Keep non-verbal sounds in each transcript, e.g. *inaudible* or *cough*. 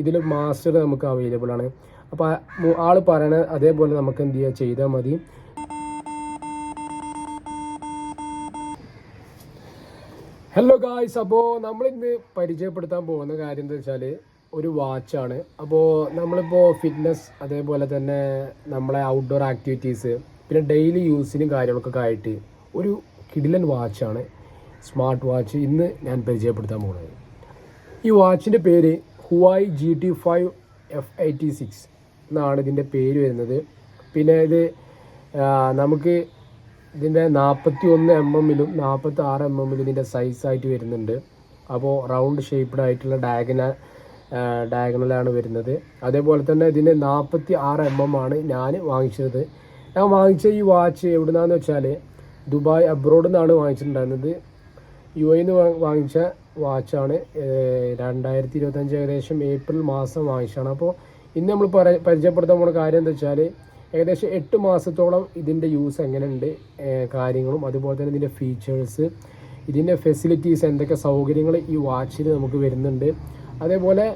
ഇതിൽ മാസ്റ്റർ നമുക്ക് അവൈലബിൾ ആണ്. അപ്പോൾ ആൾ പറയണ അതേപോലെ നമുക്ക് എന്ത് ചെയ്യുക ചെയ്താൽ മതി. ഹലോ ഗായ്സ് അപ്പോൾ നമ്മളിന്ന് പരിചയപ്പെടുത്താൻ പോകുന്ന കാര്യം എന്താ വെച്ചാൽ ഒരു വാച്ചാണ് അപ്പോൾ നമ്മളിപ്പോൾ ഫിറ്റ്നസ് അതേപോലെ തന്നെ നമ്മളെ ഔട്ട്ഡോർ ആക്ടിവിറ്റീസ് പിന്നെ ഡെയിലി യൂസിനും കാര്യങ്ങളൊക്കെ ആയിട്ട് ഒരു കിഡിലൻ വാച്ചാണ് സ്മാർട്ട് വാച്ച് ഇന്ന് ഞാൻ പരിചയപ്പെടുത്താൻ പോകുന്നത്. ഈ വാച്ചിന്റെ പേര് Huawei G T five F eighty six എന്നാണ് ഇതിന്റെ പേര് വരുന്നത്. പിന്നെ ഇത് നമുക്ക് ഇതിന്റെ നാൽപ്പത്തി ഒന്ന് എം എമ്മിലും നാൽപ്പത്തി ആറ് എം എമ്മിലും ഇതിന്റെ സൈസായിട്ട് വരുന്നുണ്ട്. അപ്പോൾ റൗണ്ട് ഷേപ്പ്ഡ് ആയിട്ടുള്ള ഡയഗന ഡയഗണലാണ് വരുന്നത്. അതേപോലെ തന്നെ ഇതിന് നാൽപ്പത്തി ആറ് എം എം ആണ് ഞാൻ വാങ്ങിച്ചത്. ഞാൻ വാങ്ങിച്ച ഈ വാച്ച് എവിടുന്നാന്ന് വെച്ചാൽ ദുബായ് അബ്രോഡിൽ നിന്നാണ് വാങ്ങിച്ചിട്ടുണ്ടായിരുന്നത്. യു എന്ന് വാങ്ങിച്ച വാച്ചാണ്. രണ്ടായിരത്തി ഇരുപത്തഞ്ച് ഏകദേശം ഏപ്രിൽ മാസം വാങ്ങിച്ചാണ് അപ്പോൾ ഇന്ന് നമ്മൾ പരിചയപ്പെടുത്താൻ പോകുന്ന കാര്യം എന്താ വെച്ചാൽ ഏകദേശം എട്ട് മാസത്തോളം ഇതിന്റെ യൂസ് എങ്ങനെയുണ്ട് കാര്യങ്ങളും അതുപോലെ തന്നെ ഇതിന്റെ ഫീച്ചേഴ്സ് ഇതിന്റെ ഫെസിലിറ്റീസ് എന്തൊക്കെ സൗകര്യങ്ങൾ ഈ വാച്ചിൽ നമുക്ക് വരുന്നുണ്ട്. അതേപോലെ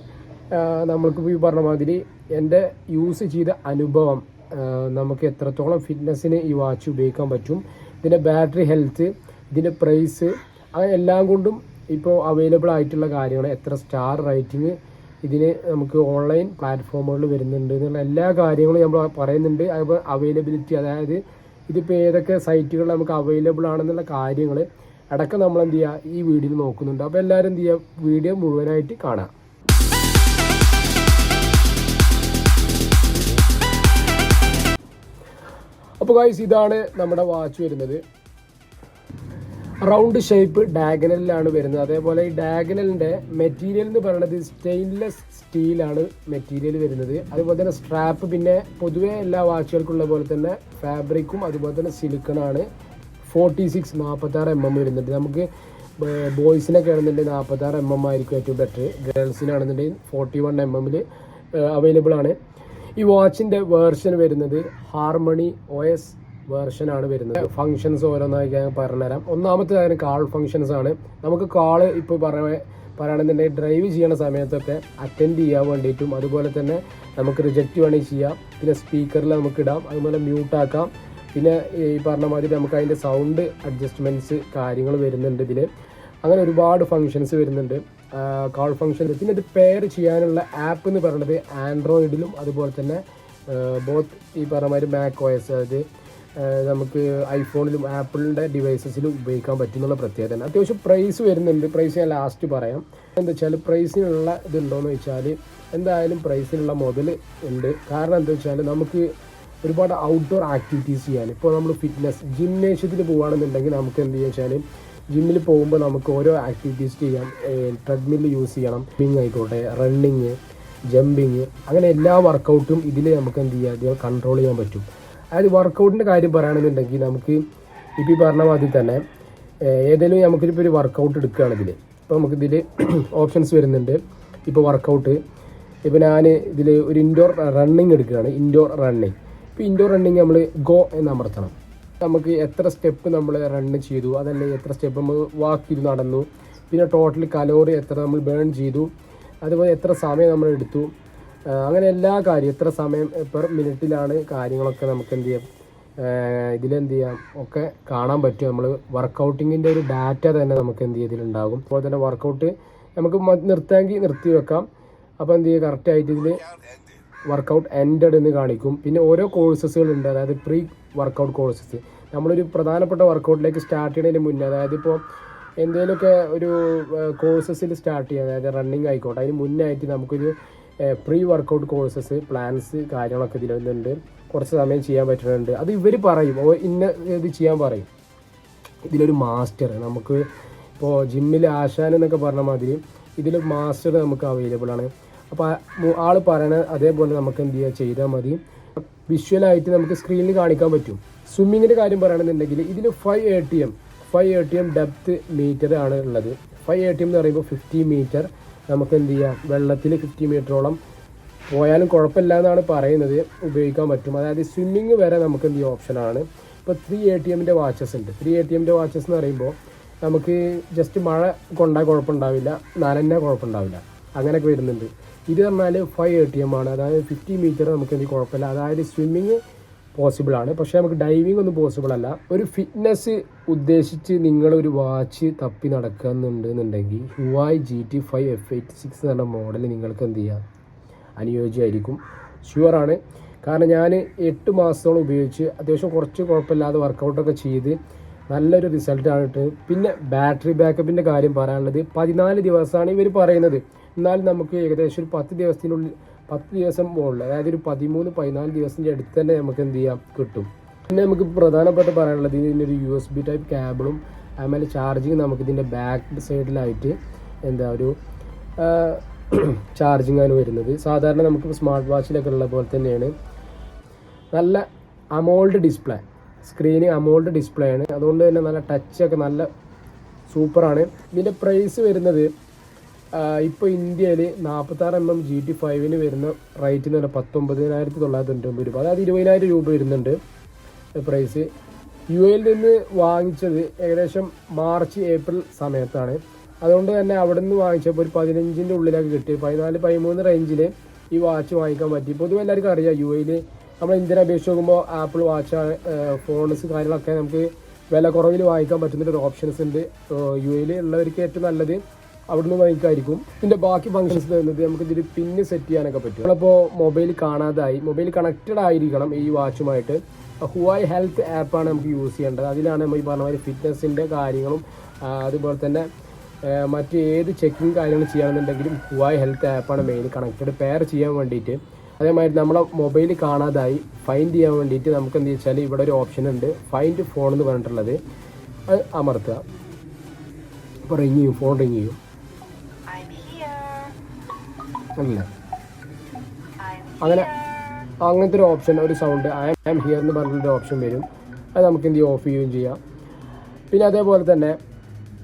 നമ്മൾക്കിപ്പോൾ നമ്മൾക്ക് ഈ പറഞ്ഞ മാതിരി എന്റെ യൂസ് ചെയ്ത അനുഭവം നമുക്ക് എത്രത്തോളം ഫിറ്റ്നസ്സിന് ഈ വാച്ച് ഉപയോഗിക്കാൻ പറ്റും ഇതിന്റെ ബാറ്ററി ഹെൽത്ത് ഇതിന്റെ പ്രൈസ് അങ്ങനെ എല്ലാം കൊണ്ടും ഇപ്പോൾ അവൈലബിൾ ആയിട്ടുള്ള കാര്യങ്ങൾ എത്ര സ്റ്റാർ റേറ്റിംഗ് ഇതിന് നമുക്ക് ഓൺലൈൻ പ്ലാറ്റ്ഫോമുകളിൽ വരുന്നുണ്ട് എന്നുള്ള എല്ലാ കാര്യങ്ങളും നമ്മൾ പറയുന്നുണ്ട്. അതുപോലെ അവൈലബിലിറ്റി അതായത് ഇതിപ്പോൾ ഏതൊക്കെ സൈറ്റുകളിൽ നമുക്ക് അവൈലബിൾ ആണെന്നുള്ള കാര്യങ്ങൾ അടക്കം നമ്മൾ എന്ത് ചെയ്യുക ഈ വീഡിയോയിൽ നോക്കുന്നുണ്ട്. അപ്പോൾ എല്ലാവരും എന്ത് ചെയ്യുക വീഡിയോ മുഴുവനായിട്ട് കാണാം. അപ്പോൾ ഗൈസ് ഇതാണ് നമ്മുടെ വാച്ച് വരുന്നത്. റൗണ്ട് ഷേപ്പ് ഡയഗനലിലാണ് വരുന്നത്. അതേപോലെ ഈ ഡയഗനലിന്റെ മെറ്റീരിയൽ എന്ന് പറയുന്നത് സ്റ്റെയിൻലെസ് സ്റ്റീലാണ് മെറ്റീരിയൽ വരുന്നത്. അതുപോലെ തന്നെ സ്ട്രാപ്പ് പിന്നെ പൊതുവേ എല്ലാ വാച്ചുകൾക്കുള്ള പോലെ തന്നെ ഫാബ്രിക്കും അതുപോലെ തന്നെ സിലിക്കണാണ്. ഫോർട്ടി സിക്സ് നാൽപ്പത്താറ് എം എം വരുന്നുണ്ട്. നമുക്ക് ബോയ്സിനൊക്കെ ആണെന്നുണ്ടെങ്കിൽ നാൽപ്പത്താറ് എം എം ആയിരിക്കും ഏറ്റവും ബെറ്റർ ഗേൾസിനാണെന്നുണ്ടെങ്കിൽ ഫോർട്ടി വൺ എം എമ്മിൽ അവൈലബിൾ ആണ്. ഈ വാച്ചിന്റെ വേർഷൻ വരുന്നത് ഹാർമണി ഒ എസ് വേർഷൻ ആണ് വരുന്നത്. ഫങ്ഷൻസ് ഓരോന്നായി ഞാൻ പറഞ്ഞുതരാം. ഒന്നാമത്തെ കാര്യം കാൾ ഫങ്ഷൻസ് ആണ്. നമുക്ക് കാൾ ഇപ്പോൾ പറയ പറയുകയാണെന്നുണ്ടെങ്കിൽ ഡ്രൈവ് ചെയ്യണ സമയത്തൊക്കെ അറ്റൻഡ് ചെയ്യാൻ വേണ്ടിയിട്ടും അതുപോലെ തന്നെ നമുക്ക് റിജക്റ്റ് വേണമെങ്കിൽ ചെയ്യാം. പിന്നെ സ്പീക്കറിൽ നമുക്ക് ഇടാം. അതുപോലെ മ്യൂട്ടാക്കാം പിന്നെ ഈ പറഞ്ഞ മാതിരി നമുക്ക് അതിന്റെ സൗണ്ട് അഡ്ജസ്റ്റ്മെന്റ്സ് കാര്യങ്ങൾ വരുന്നുണ്ട് ഇതിൽ അങ്ങനെ ഒരുപാട് ഫങ്ഷൻസ് വരുന്നുണ്ട്. കാൾ ഫങ്ഷൻ പിന്നെ ഇത് പെയർ ചെയ്യാനുള്ള ആപ്പ് എന്ന് പറയുന്നത് ആൻഡ്രോയിഡിലും അതുപോലെ തന്നെ ബോത്ത് ഈ പറഞ്ഞ മാതിരി മാക് ഓയസ് അതായത് നമുക്ക് ഐഫോണിലും ആപ്പിളിന്റെ ഡിവൈസസിലും ഉപയോഗിക്കാൻ പറ്റുന്നുള്ള പ്രത്യേകത അത്യാവശ്യം പ്രൈസ് വരുന്നുണ്ട്. പ്രൈസ് ഞാൻ ലാസ്റ്റ് പറയാം. എന്താ വെച്ചാൽ പ്രൈസിനുള്ള ഇതുണ്ടോയെന്ന് വെച്ചാൽ എന്തായാലും പ്രൈസിനുള്ള മുതൽ ഉണ്ട്. കാരണം എന്താ വെച്ചാൽ നമുക്ക് ഒരുപാട് ഔട്ട്ഡോർ ആക്ടിവിറ്റീസ് ചെയ്യാൻ. ഇപ്പോൾ നമ്മൾ ഫിറ്റ്നസ് ജിംനേഷ്യത്തിൽ പോകുകയാണെന്നുണ്ടെങ്കിൽ നമുക്ക് എന്ത് ചെയ്യാൻ വെച്ചാൽ ജിമ്മിൽ പോകുമ്പോൾ നമുക്ക് ഓരോ ആക്ടിവിറ്റീസ് ചെയ്യാം. ട്രെഡ്മിൽ യൂസ് ചെയ്യണം. സ്വിമ്മിങ് ആയിക്കോട്ടെ റണ്ണിങ് ജമ്പിങ് അങ്ങനെ എല്ലാ വർക്കൗട്ടും ഇതിൽ നമുക്ക് എന്ത് ചെയ്യാം കൺട്രോൾ ചെയ്യാൻ പറ്റും. അതായത് വർക്കൗട്ടിന്റെ കാര്യം പറയുകയാണെന്നുണ്ടെങ്കിൽ നമുക്ക് ഇപ്പോൾ ഈ പറഞ്ഞ മാതിരി തന്നെ ഏതെങ്കിലും നമുക്കിപ്പോൾ ഒരു വർക്കൗട്ട് എടുക്കുകയാണെങ്കിൽ ഇപ്പോൾ നമുക്കിതിൽ ഓപ്ഷൻസ് *clears throat* വരുന്നുണ്ട്. ഇപ്പോൾ വർക്കൗട്ട് ഇപ്പോൾ ഞാൻ ഇതിൽ ഒരു ഇൻഡോർ റണ്ണിങ് എടുക്കുകയാണ് ഇൻഡോർ റണ്ണിങ് ഇപ്പോൾ ഇൻഡോർ റണ്ണിങ് നമ്മൾ ഗോ എന്ന് അമർത്തണം. നമുക്ക് എത്ര സ്റ്റെപ്പ് നമ്മൾ റണ്ണ് ചെയ്തു അതല്ലെങ്കിൽ എത്ര സ്റ്റെപ്പ് നമ്മൾ വാക്ക് ചെയ്ത് നടന്നു പിന്നെ ടോട്ടൽ കലോറി എത്ര നമ്മൾ ബേൺ ചെയ്തു അതുപോലെ എത്ര സമയം നമ്മൾ എടുത്തു അങ്ങനെ എല്ലാ കാര്യം എത്ര സമയം പെർ മിനിറ്റിലാണ് കാര്യങ്ങളൊക്കെ നമുക്ക് എന്ത് ചെയ്യാം? ഇതിലെന്ത് ചെയ്യാം? ഒക്കെ കാണാൻ പറ്റും. നമ്മൾ വർക്കൗട്ടിങ്ങിന്റെ ഒരു ഡാറ്റ തന്നെ നമുക്ക് എന്ത് ചെയ്തിട്ടുണ്ടാകും. അതുപോലെ തന്നെ വർക്കൗട്ട് നമുക്ക് നിർത്താമെങ്കിൽ നിർത്തി വെക്കാം. അപ്പോൾ എന്ത് ചെയ്യുക? കറക്റ്റായിട്ട് ഇതിൽ വർക്കൗട്ട് എൻഡഡ് എന്ന് കാണിക്കും. പിന്നെ ഓരോ കോഴ്സസുകളുണ്ട് അതായത് പ്രീ വർക്കൗട്ട് കോഴ്സസ് നമ്മളൊരു പ്രധാനപ്പെട്ട വർക്കൗട്ടിലേക്ക് സ്റ്റാർട്ട് ചെയ്യുന്നതിന് മുന്നേ അതായത് ഇപ്പോൾ എന്തെങ്കിലുമൊക്കെ ഒരു കോഴ്സസിൽ സ്റ്റാർട്ട് ചെയ്യുക അതായത് റണ്ണിങ് ആയിക്കോട്ടെ. അതിന് മുന്നേ ആയിട്ട് നമുക്കൊരു പ്രീ വർക്കൗട്ട് കോഴ്സസ് പ്ലാൻസ് കാര്യങ്ങളൊക്കെ ഇതിലുണ്ട്. കുറച്ച് സമയം ചെയ്യാൻ പറ്റുന്നുണ്ട്. അത് ഇവർ പറയും. ഇന്ന ഇത് ചെയ്യാൻ പറയും. ഇതിലൊരു മാസ്റ്റർ നമുക്ക് ഇപ്പോൾ ജിമ്മിൽ ആശാൻ എന്നൊക്കെ പറഞ്ഞ മാതിരി ഇതിൽ മാസ്റ്റർ നമുക്ക് അവൈലബിൾ ആണ്. അപ്പോൾ ആൾ പറയണ അതേപോലെ നമുക്ക് എന്ത് ചെയ്യുക ചെയ്താൽ മതി. വിഷ്വലായിട്ട് നമുക്ക് സ്ക്രീനിൽ കാണിക്കാൻ പറ്റും. സ്വിമ്മിങ്ങിന്റെ കാര്യം പറയുകയാണെന്നുണ്ടെങ്കിൽ ഇതിൽ five A T M five A T M depth meter ആണ് ഉള്ളത്. ഫൈവ് എ ടി എം എന്ന് പറയുമ്പോൾ ഫിഫ്റ്റി മീറ്റർ നമുക്ക് എന്ത് ചെയ്യാം വെള്ളത്തിൽ ഫിഫ്റ്റി മീറ്ററോളം പോയാലും കുഴപ്പമില്ല എന്നാണ് പറയുന്നത്. ഉപയോഗിക്കാൻ പറ്റും. അതായത് സ്വിമ്മിങ് വരെ നമുക്ക് എന്ത് ഓപ്ഷനാണ് ഇപ്പോൾ ത്രീ എ ടി എമ്മിന്റെ വാച്ചസ് ഉണ്ട്. ത്രീ എ ടി എമ്മിന്റെ വാച്ചസ് എന്ന് പറയുമ്പോൾ നമുക്ക് ജസ്റ്റ് മഴ കൊണ്ടാൽ കുഴപ്പമുണ്ടാവില്ല. നനഞ്ഞാൽ കുഴപ്പമുണ്ടാവില്ല. അങ്ങനെയൊക്കെ വരുന്നുണ്ട്. ഇത് പറഞ്ഞാൽ ഫൈവ് എ ടി എം ആണ്. അതായത് ഫിഫ്റ്റി മീറ്റർ നമുക്ക് എന്ത് കുഴപ്പമില്ല. അതായത് സ്വിമ്മിങ് പോസിബിൾ ആണ്. പക്ഷേ നമുക്ക് ഡൈവിംഗ് ഒന്നും പോസിബിൾ അല്ല. ഒരു ഫിറ്റ്നസ് ഉദ്ദേശിച്ച് നിങ്ങളൊരു വാച്ച് തപ്പി നടക്കുന്നുണ്ടെന്നുണ്ടെങ്കിൽ Huawei G T five F eight six എന്ന് മോഡൽ നിങ്ങൾക്ക് എന്ത് ചെയ്യാം? അനുയോജ്യമായിരിക്കും. ഷുവറാണ് കാരണം ഞാൻ എട്ട് മാസത്തോളം ഉപയോഗിച്ച് അത്യാവശ്യം കുറച്ച് കുഴപ്പമില്ലാതെ വർക്കൗട്ടൊക്കെ ചെയ്ത് നല്ലൊരു റിസൾട്ടാണ് കിട്ടുന്നത് പിന്നെ ബാറ്ററി ബാക്കപ്പിന്റെ കാര്യം പറയാനുള്ളത് പതിനാല് ദിവസമാണ് ഇവർ പറയുന്നത്. എന്നാൽ നമുക്ക് ഏകദേശം ഒരു പത്ത് ദിവസത്തിനുള്ളിൽ പത്ത് ദിവസം മുകളിൽ അതായത് ഒരു പതിമൂന്ന് പതിനാല് ദിവസത്തിന്റെ അടുത്ത് തന്നെ നമുക്ക് എന്ത് ചെയ്യാം? കിട്ടും. പിന്നെ നമുക്ക് പ്രധാനപ്പെട്ട പറയാനുള്ളത് ഇതിന്റെ ഒരു യു എസ് ബി ടൈപ്പ് കേബിളും അതുപോലെ ചാർജിങ് നമുക്ക് ഇതിന്റെ ബാക്ക് സൈഡിലായിട്ട് എന്താ ഒരു ചാർജിങ് ആണ് വരുന്നത്. സാധാരണ നമുക്ക് സ്മാർട്ട് വാച്ചിലൊക്കെ ഉള്ള പോലെ തന്നെയാണ്. നല്ല AMOLED display screen AMOLED display ആണ്. അതുകൊണ്ട് തന്നെ നല്ല ടച്ചൊക്കെ നല്ല സൂപ്പറാണ് ഇതിന്റെ പ്രൈസ് വരുന്നത് ഇപ്പോൾ ഇന്ത്യയിൽ നാൽപ്പത്താറ് എം എം ജി ടി ഫൈവിന് വരുന്ന റേറ്റ് എന്ന് പറഞ്ഞാൽ പത്തൊമ്പതിനായിരത്തി തൊള്ളായിരത്തി തൊണ്ണൂറ്റൊമ്പത് രൂപ അതായത് ഇരുപതിനായിരം രൂപ വരുന്നുണ്ട് പ്രൈസ് യു എയിൽ നിന്ന് വാങ്ങിച്ചത് ഏകദേശം മാർച്ച് ഏപ്രിൽ സമയത്താണ്. അതുകൊണ്ട് തന്നെ അവിടെ നിന്ന് വാങ്ങിച്ചപ്പോൾ ഒരു പതിനഞ്ചിന്റെ ഉള്ളിലൊക്കെ കിട്ടി. പതിനാല് പതിമൂന്ന് റേഞ്ചിൽ ഈ വാച്ച് വാങ്ങിക്കാൻ പറ്റി. പൊതുവെ എല്ലാവർക്കും അറിയാം യു എയിൽ നമ്മൾ ഇന്ത്യനെ അപേക്ഷിച്ച് നോക്കുമ്പോൾ ആപ്പിൾ വാച്ച് ഫോൺസ് കാര്യങ്ങളൊക്കെ നമുക്ക് വില കുറവിൽ വാങ്ങിക്കാൻ പറ്റുന്നൊരു ഓപ്ഷൻസ് ഉണ്ട്. യു എയിൽ ഉള്ളവർക്ക് ഏറ്റവും നല്ലത് അവിടുന്ന് വാങ്ങിക്കായിരിക്കും. ഇതിന്റെ ബാക്കി ഫങ്ഷൻസ് വരുന്നത് നമുക്ക് ഇതിൽ പിന്നെ സെറ്റ് ചെയ്യാനൊക്കെ പറ്റും. നമ്മളിപ്പോൾ മൊബൈൽ കാണാതായി. മൊബൈൽ കണക്റ്റഡ് ആയിരിക്കണം ഈ വാച്ചുമായിട്ട് ഹുവായ് ഹെൽത്ത് ആപ്പാണ് നമുക്ക് യൂസ് ചെയ്യേണ്ടത്. അതിലാണ് നമ്മൾ ഈ പറഞ്ഞ മാതിരി ഫിറ്റ്നസിന്റെ കാര്യങ്ങളും അതുപോലെ തന്നെ മറ്റ് ഏത് ചെക്കിങ് കാര്യങ്ങൾ ചെയ്യണമെന്നുണ്ടെങ്കിലും ഹുവായ് ഹെൽത്ത് ആപ്പാണ് മെയിൻ കണക്റ്റഡ് പെയർ ചെയ്യാൻ വേണ്ടിയിട്ട്. അതേമാതിരി നമ്മളെ മൊബൈൽ കാണാതായി ഫൈൻഡ് ചെയ്യാൻ വേണ്ടിയിട്ട് നമുക്ക് എന്ത് വെച്ചാൽ ഇവിടെ ഒരു ഓപ്ഷൻ ഉണ്ട്. ഫൈൻഡ് ഫോൺ എന്ന് പറഞ്ഞിട്ടുള്ളത്. അത് അമർത്തുക. അപ്പോൾ റിങ് ചെയ്യും ഫോൺ റിങ് ചെയ്യും. അല്ലേ അങ്ങനെ അങ്ങനത്തെ ഒരു ഓപ്ഷൻ ഒരു സൗണ്ട് ഐ ആം ഹിയർ എന്ന് പറഞ്ഞൊരു ഓപ്ഷൻ വരും. അത് നമുക്ക് എന്ത് ഓഫ് ചെയ്യുകയും ചെയ്യാം. പിന്നെ അതേപോലെ തന്നെ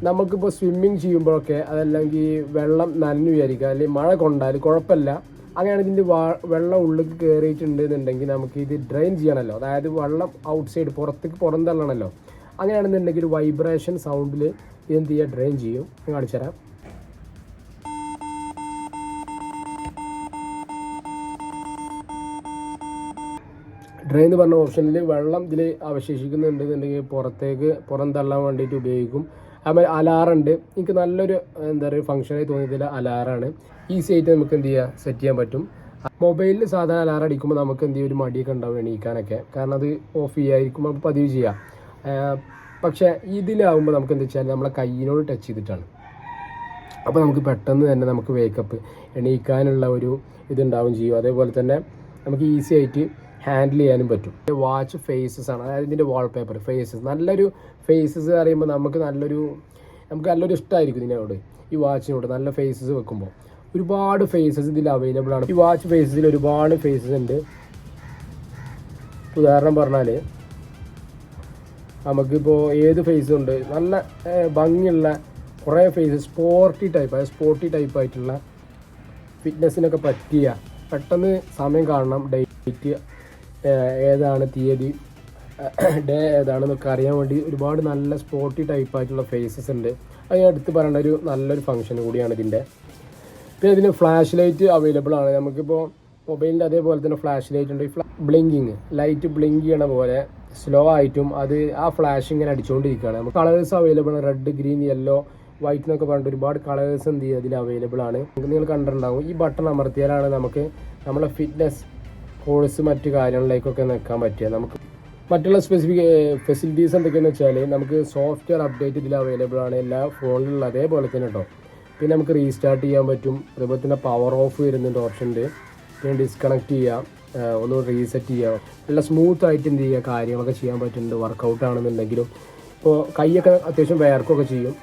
നമുക്കിപ്പോൾ സ്വിമ്മിങ് ചെയ്യുമ്പോഴൊക്കെ അതല്ലെങ്കിൽ വെള്ളം നനഞ്ഞു വിചാരിക്കുക. അല്ലെങ്കിൽ മഴ കൊണ്ടാൽ കുഴപ്പമില്ല. അങ്ങനെയാണ് ഇതിന്റെ വെള്ളം ഉള്ളിൽ കയറിയിട്ടുണ്ട് എന്നുണ്ടെങ്കിൽ നമുക്ക് ഇത് ഡ്രെയിൻ ചെയ്യണമല്ലോ. അതായത് വെള്ളം ഔട്ട് സൈഡ് പുറത്തേക്ക് പുറന്തള്ളണമല്ലോ അങ്ങനെയാണെന്നുണ്ടെങ്കിൽ ഒരു വൈബ്രേഷൻ സൗണ്ടിൽ എന്ത് ചെയ്യുക? ഡ്രെയിൻ ചെയ്യും. കാണിച്ചു തരാം ഡ്രെയിൻ എന്ന് പറഞ്ഞ ഓപ്ഷനിൽ വെള്ളം ഇതിൽ അവശേഷിക്കുന്നുണ്ടെന്നുണ്ടെങ്കിൽ പുറത്തേക്ക് പുറം തള്ളാൻ വേണ്ടിയിട്ട് ഉപയോഗിക്കും. അതുപോലെ അലാറുണ്ട്. എനിക്ക് നല്ലൊരു എന്താ പറയുക ഫംഗ്ഷനായി തോന്നിയതിൽ അലാറാണ്. ഈസി ആയിട്ട് നമുക്ക് എന്ത് ചെയ്യുക സെറ്റ് ചെയ്യാൻ പറ്റും. മൊബൈലിൽ സാധാരണ അലാറം അടിക്കുമ്പോൾ നമുക്ക് എന്ത് ചെയ്യും? ഒരു മടിയൊക്കെ ഉണ്ടാവും എണീക്കാനൊക്കെ. കാരണം അത് ഓഫ് ചെയ്യായിരിക്കും നമുക്ക് പതിവ് ചെയ്യാം. പക്ഷേ ഇതിലാവുമ്പോൾ നമുക്ക് എന്താ വെച്ചാൽ നമ്മളെ കയ്യിനോട് ടച്ച് ചെയ്തിട്ടാണ്. അപ്പോൾ നമുക്ക് പെട്ടെന്ന് തന്നെ നമുക്ക് വേക്കപ്പ് എണീക്കാനുള്ള ഒരു ഇതുണ്ടാവും ചെയ്യും. അതേപോലെ തന്നെ നമുക്ക് ഈസി ആയിട്ട് ഹാൻഡിൽ ചെയ്യാനും പറ്റും. വാച്ച് ഫേസസ് ആണ്. അതായത് ഇതിന്റെ വാൾപേപ്പർ ഫേസസ് നല്ലൊരു ഫേസസ് പറയുമ്പോൾ നമുക്ക് നല്ലൊരു നമുക്ക് നല്ലൊരു ഇഷ്ടമായിരിക്കും ഇതിനോട്. ഈ വാച്ചിനോട് നല്ല ഫേസസ് വെക്കുമ്പോൾ ഒരുപാട് ഫേസസ് ഇതിൽ അവൈലബിൾ ആണ്. ഈ വാച്ച് ഫേസസിൽ ഒരുപാട് ഫേസസ് ഉണ്ട്. ഉദാഹരണം പറഞ്ഞാൽ നമുക്കിപ്പോൾ ഏത് ഫേസ് ഉണ്ട്? നല്ല ഭംഗിയുള്ള കുറേ ഫേസ് സ്പോർട്ടി ടൈപ്പ് അതായത് സ്പോർട്ടി ടൈപ്പ് ആയിട്ടുള്ള ഫിറ്റ്നസ്സിനൊക്കെ പറ്റിയ പെട്ടെന്ന് സമയം കാണണം ഡേറ്റ് ഏതാണ് തീയതി? ഡേ ഏതാണെന്നൊക്കെ അറിയാൻ വേണ്ടി ഒരുപാട് നല്ല സ്പോർട്ടി ടൈപ്പ് ആയിട്ടുള്ള ഫേസസ് ഉണ്ട്. അത് ഞാൻ എടുത്ത് പറയേണ്ട ഒരു നല്ലൊരു ഫംഗ്ഷൻ കൂടിയാണ് ഇതിന്റെ. പിന്നെ ഇതിന് ഫ്ലാഷ് ലൈറ്റ് അവൈലബിൾ ആണ്. നമുക്കിപ്പോൾ മൊബൈലിന്റെ അതേപോലെ തന്നെ ഫ്ലാഷ് ലൈറ്റ് ഉണ്ട്. ഈ ബ്ലിങ്കിങ് ലൈറ്റ് ബ്ലിങ്ക് ചെയ്യണ പോലെ സ്ലോ ആയിട്ടും അത് ആ ഫ്ലാഷ് ഇങ്ങനെ അടിച്ചുകൊണ്ടിരിക്കുകയാണ് നമുക്ക് കളേഴ്സ് അവൈലബിൾ ആണ്. റെഡ് ഗ്രീൻ യെല്ലോ വൈറ്റ് എന്നൊക്കെ പറഞ്ഞിട്ട് ഒരുപാട് കളേഴ്സ് എന്ത് ചെയ്യുക അതിൽ അവൈലബിൾ ആണ്. നിങ്ങൾ കണ്ടിട്ടുണ്ടാകും ഈ ബട്ടൺ അമർത്തിയാലാണ് നമുക്ക് നമ്മളെ ഫിറ്റ്നസ് കോഴ്സ് മറ്റ് കാര്യങ്ങളിലേക്കൊക്കെ നിൽക്കാൻ പറ്റുക നമുക്ക് മറ്റുള്ള സ്പെസിഫിക് ഫെസിലിറ്റീസ് എന്തൊക്കെയാണെന്ന് വെച്ചാൽ നമുക്ക് സോഫ്റ്റ്വെയർ അപ്ഡേറ്റ് ഇതിൽ അവൈലബിൾ ആണ്. എല്ലാ ഫോണിലുള്ള അതേപോലെ തന്നെ കേട്ടോ പിന്നെ നമുക്ക് റീസ്റ്റാർട്ട് ചെയ്യാൻ പറ്റും. അതുപോലെ തന്നെ പവർ ഓഫ് വരുന്നുണ്ട് ഓപ്ഷൻ ഉണ്ട് പിന്നെ ഡിസ്കണക്ട് ചെയ്യാം. ഒന്ന് റീസെറ്റ് ചെയ്യാം. നല്ല സ്മൂത്ത് ആയിട്ട് എന്ത് ചെയ്യുക കാര്യങ്ങളൊക്കെ ചെയ്യാൻ പറ്റുന്നുണ്ട്. വർക്കൗട്ട് ആണെന്നുണ്ടെങ്കിലും. ഇപ്പോൾ കൈയൊക്കെ അത്യാവശ്യം വയർക്കൊക്കെ ചെയ്യും.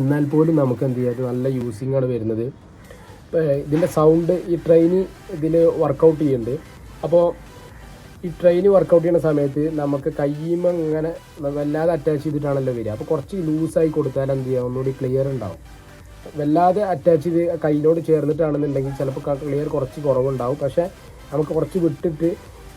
എന്നാൽ പോലും നമുക്ക് എന്ത് ചെയ്യാം? നല്ല യൂസിങ് ആണ് വരുന്നത്. ഇതിന്റെ സൗണ്ട് ഈ ട്രെയിനി ഇതിൽ വർക്കൗട്ട് ചെയ്യുന്നുണ്ട് അപ്പോൾ ഈ ട്രെയിൻ വർക്കൗട്ട് ചെയ്യുന്ന സമയത്ത് നമുക്ക് കയ്യുമ്പോൾ ഇങ്ങനെ വല്ലാതെ അറ്റാച്ച് ചെയ്തിട്ടാണല്ലോ വരിക. അപ്പോൾ കുറച്ച് ലൂസായി കൊടുത്താൽ എന്ത് ചെയ്യുക ഒന്നുകൂടി ക്ലിയർ ഉണ്ടാവും. വല്ലാതെ അറ്റാച്ച് ചെയ്ത് കയ്യിലോട് ചേർന്നിട്ടാണെന്നുണ്ടെങ്കിൽ ചിലപ്പോൾ ക്ലിയർ കുറച്ച് കുറവുണ്ടാവും. പക്ഷേ നമുക്ക് കുറച്ച് വിട്ടിട്ട്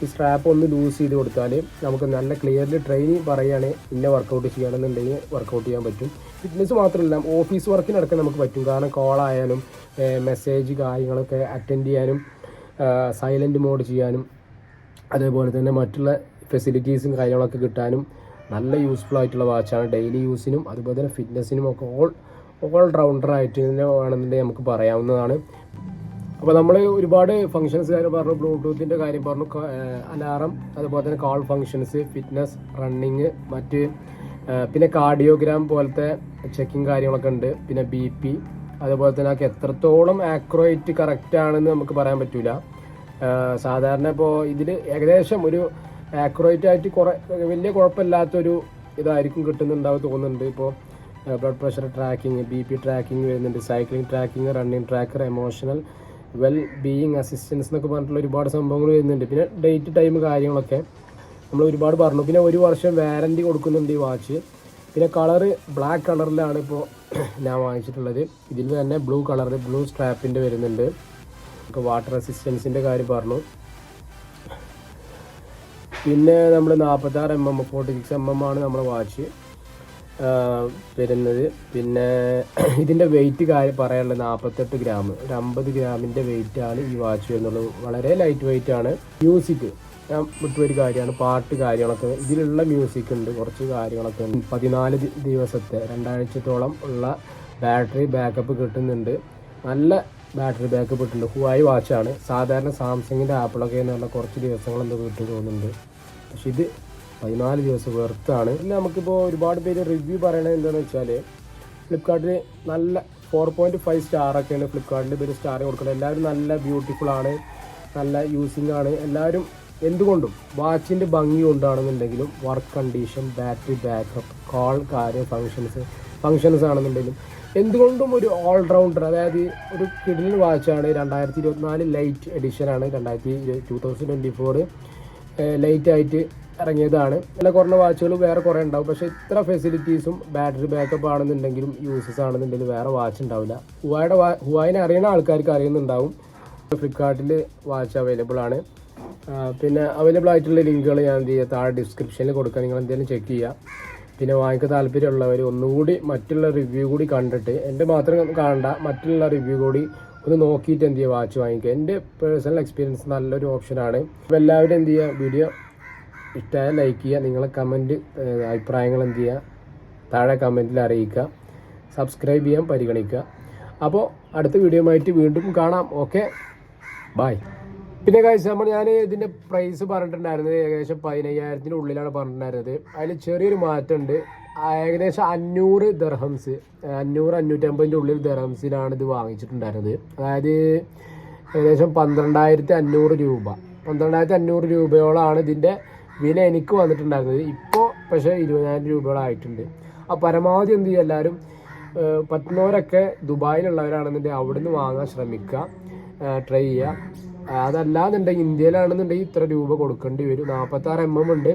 ഈ സ്ട്രാപ്പ് ഒന്ന് ലൂസ് ചെയ്ത് കൊടുത്താൽ നമുക്ക് നല്ല ക്ലിയർലി ട്രെയിനിങ് പറയുകയാണെങ്കിൽ ഇന്ന വർക്കൗട്ട് ചെയ്യണമെന്നുണ്ടെങ്കിൽ വർക്കൗട്ട് ചെയ്യാൻ പറ്റും. ഫിറ്റ്നസ് മാത്രമല്ല ഓഫീസ് വർക്കിനടക്കം നമുക്ക് പറ്റും. കാരണം കോളായാലും മെസ്സേജ് കാര്യങ്ങളൊക്കെ അറ്റൻഡ് ചെയ്യാനും സൈലന്റ് മോഡ് ചെയ്യാനും അതേപോലെ തന്നെ മറ്റുള്ള ഫെസിലിറ്റീസും കാര്യങ്ങളൊക്കെ കിട്ടാനും നല്ല യൂസ്ഫുൾ ആയിട്ടുള്ള വാച്ചാണ് ഡെയിലി യൂസിനും അതുപോലെ തന്നെ ഫിറ്റ്നസ്സിനും ഒക്കെ ഓൾ ഓൾ റൗണ്ടർ ആയിട്ട് തന്നെ വേണമെന്നുണ്ടെങ്കിൽ നമുക്ക് പറയാവുന്നതാണ്. അപ്പോൾ നമ്മൾ ഒരുപാട് ഫങ്ഷൻസ് കാര്യം പറഞ്ഞു ബ്ലൂടൂത്തിന്റെ കാര്യം പറഞ്ഞു അലാറം അതുപോലെ തന്നെ കാൾ ഫങ്ഷൻസ് ഫിറ്റ്നസ് റണ്ണിങ് മറ്റ് പിന്നെ കാർഡിയോഗ്രാം പോലത്തെ ചെക്കിങ് കാര്യങ്ങളൊക്കെ ഉണ്ട്. പിന്നെ ബി പി അതുപോലെ തന്നെ അതൊക്കെ എത്രത്തോളം ആക്യുറേറ്റ് കറക്റ്റ് ആണെന്ന് നമുക്ക് പറയാൻ പറ്റില്ല സാധാരണ ഇപ്പോൾ ഇതിൽ ഏകദേശം ഒരു ആക്യുറേറ്റ് ആയിട്ട് കുറേ വലിയ കുഴപ്പമില്ലാത്തൊരു ഇതായിരിക്കും കിട്ടുന്നുണ്ടാവും തോന്നുന്നുണ്ട്. ഇപ്പോൾ blood pressure tracking B P tracking വരുന്നുണ്ട് cycling tracking running tracker emotional well being assistance എന്നൊക്കെ പറഞ്ഞിട്ടുള്ള ഒരുപാട് സംഭവങ്ങൾ വരുന്നുണ്ട്. പിന്നെ ഡേറ്റ് ടൈം കാര്യങ്ങളൊക്കെ നമ്മൾ ഒരുപാട് പറഞ്ഞു. പിന്നെ ഒരു വർഷം വാറന്റി കൊടുക്കുന്നുണ്ട് ഈ വാച്ച് പിന്നെ കളറ് ബ്ലാക്ക് കളറിലാണ് ഇപ്പോൾ ഞാൻ വാങ്ങിച്ചിട്ടുള്ളത്. ഇതിൽ തന്നെ ബ്ലൂ കളർ ബ്ലൂ സ്ട്രാപ്പിന്റെ വരുന്നുണ്ട്. നമുക്ക് വാട്ടർ റെസിസ്റ്റൻസിന്റെ കാര്യം പറഞ്ഞു. പിന്നെ നമ്മൾ നാൽപ്പത്താറ് M M forty six M M ആണ് നമ്മുടെ വാച്ച് വരുന്നത്. പിന്നെ ഇതിന്റെ വെയിറ്റ് കാര്യം പറയാനുള്ളത് നാൽപ്പത്തെട്ട് ഗ്രാം ഒരു അമ്പത് ഗ്രാമിന്റെ വെയിറ്റാണ് ഈ വാച്ച് വരുന്നുള്ളത് വളരെ ലൈറ്റ് വെയിറ്റ് ആണ് മ്യൂസിക് ഞാൻ വിട്ടുപോയൊരു കാര്യമാണ് പാട്ട് കാര്യങ്ങളൊക്കെ. ഇതിലുള്ള മ്യൂസിക് ഉണ്ട് കുറച്ച് കാര്യങ്ങളൊക്കെ ഉണ്ട്. പതിനാല് ദിവസത്തെ രണ്ടാഴ്ചത്തോളം ഉള്ള ബാറ്ററി ബാക്കപ്പ് കിട്ടുന്നുണ്ട്. നല്ല ബാറ്ററി ബാക്കപ്പ് കിട്ടുന്നുണ്ട്. ഹുവായി വാച്ചാണ് സാധാരണ സാംസങ്ങിന്റെ ആപ്പിളൊക്കെ എന്ന് പറഞ്ഞാൽ കുറച്ച് ദിവസങ്ങൾ എന്തോ കിട്ടും തോന്നുന്നുണ്ട്. പക്ഷെ ഇത് പതിനാല് ദിവസം വെർത്താണ് പിന്നെ നമുക്കിപ്പോൾ ഒരുപാട് പേര് റിവ്യൂ പറയണത് എന്താണെന്ന് വെച്ചാൽ ഫ്ലിപ്കാർട്ടിൽ നല്ല ഫോർ പോയിന്റ് ഫൈവ് സ്റ്റാറൊക്കെയാണ് ഫ്ലിപ്കാർട്ടിൽ പേര് സ്റ്റാർ കൊടുക്കുന്നത്. എല്ലാവരും നല്ല ബ്യൂട്ടിഫുൾ ആണ്. നല്ല യൂസിങ് ആണ്. എല്ലാവരും എന്തുകൊണ്ടും വാച്ചിന്റെ ഭംഗി കൊണ്ടാണെന്നുണ്ടെങ്കിലും work condition battery backup call കാര്യം ഫങ്ഷൻസ് ഫങ്ഷൻസ് ആണെന്നുണ്ടെങ്കിലും എന്തുകൊണ്ടും ഒരു ഓൾറൗണ്ടർ അതായത് ഒരു കിഡിൽ വാച്ചാണ് രണ്ടായിരത്തി ഇരുപത്തിനാല് ലൈറ്റ് എഡിഷനാണ് രണ്ടായിരത്തി ടു തൗസൻഡ് ട്വന്റി ഫോർ ലൈറ്റായിട്ട് ഇറങ്ങിയതാണ്. നല്ല കുറഞ്ഞ വാച്ചുകൾ വേറെ കുറേ ഉണ്ടാവും. പക്ഷേ ഇത്ര ഫെസിലിറ്റീസും ബാറ്ററി ബാക്കപ്പ് ആണെന്നുണ്ടെങ്കിലും യൂസസ് ആണെന്നുണ്ടെങ്കിലും വേറെ വാച്ച് ഉണ്ടാവില്ല. ഹുവായുടെ ഹുവായിനെ അറിയുന്ന ആൾക്കാർക്ക് അറിയുന്നുണ്ടാവും. ഫ്ലിപ്കാർട്ടിൽ വാച്ച് അവൈലബിൾ ആണ്. പിന്നെ അവൈലബിൾ ആയിട്ടുള്ള ലിങ്കുകൾ ഞാൻ എന്ത് ചെയ്യുക? താഴെ ഡിസ്ക്രിപ്ഷനിൽ കൊടുക്കുക നിങ്ങൾ എന്തെങ്കിലും ചെക്ക് ചെയ്യുക. പിന്നെ വാങ്ങിക്കാൻ താല്പര്യമുള്ളവർ ഒന്നുകൂടി മറ്റുള്ള റിവ്യൂ കൂടി കണ്ടിട്ട് എന്റെ മാത്രം കാണണ്ട മറ്റുള്ള റിവ്യൂ കൂടി ഒന്ന് നോക്കിയിട്ട് എന്ത് ചെയ്യുക? വാച്ച് വാങ്ങിക്കുക. എന്റെ പേഴ്സണൽ എക്സ്പീരിയൻസ് നല്ലൊരു ഓപ്ഷനാണ് അപ്പോൾ എല്ലാവരും എന്ത് ചെയ്യുക? വീഡിയോ ഇഷ്ടമായ ലൈക്ക് ചെയ്യുക. നിങ്ങളെ കമന്റ് അഭിപ്രായങ്ങൾ എന്ത് ചെയ്യുക? താഴെ കമന്റിൽ അറിയിക്കുക. സബ്സ്ക്രൈബ് ചെയ്യാൻ പരിഗണിക്കുക. അപ്പോൾ അടുത്ത വീഡിയോ ആയിട്ട് വീണ്ടും കാണാം. ഓക്കെ ബായ് പിന്നെ കഴിച്ച് നമ്മൾ ഞാൻ ഇതിന്റെ പ്രൈസ് പറഞ്ഞിട്ടുണ്ടായിരുന്നത് ഏകദേശം പതിനയ്യായിരത്തിന്റെ ഉള്ളിലാണ് പറഞ്ഞിട്ടുണ്ടായിരുന്നത്. അതിൽ ചെറിയൊരു മാറ്റമുണ്ട്. ഏകദേശം അഞ്ഞൂറ് ദർഹംസ് അഞ്ഞൂറ് അഞ്ഞൂറ്റമ്പതിന്റെ ഉള്ളിൽ ദർഹംസിനാണ് ഇത് വാങ്ങിച്ചിട്ടുണ്ടായിരുന്നത്. അതായത് ഏകദേശം പന്ത്രണ്ടായിരത്തി അഞ്ഞൂറ് രൂപ. പന്ത്രണ്ടായിരത്തി അഞ്ഞൂറ് രൂപയോളമാണ് ഇതിന്റെ വില എനിക്ക് വന്നിട്ടുണ്ടായിരുന്നത്. ഇപ്പോൾ പക്ഷേ ഇരുപതിനായിരം രൂപയോളം ആയിട്ടുണ്ട് ആ പരമാവധി എന്ത് ചെയ്യും എല്ലാവരും പറ്റുന്നവരൊക്കെ ദുബായിലുള്ളവരാണെന്നുണ്ടെങ്കിൽ അവിടുന്ന് വാങ്ങാൻ ശ്രമിക്കുക ട്രൈ ചെയ്യുക. അതല്ലാന്നുണ്ടെങ്കിൽ ഇന്ത്യയിലാണെന്നുണ്ടെങ്കിൽ ഇത്ര രൂപ കൊടുക്കേണ്ടി വരും. നാൽപ്പത്താറ് എം എം ഉണ്ട്.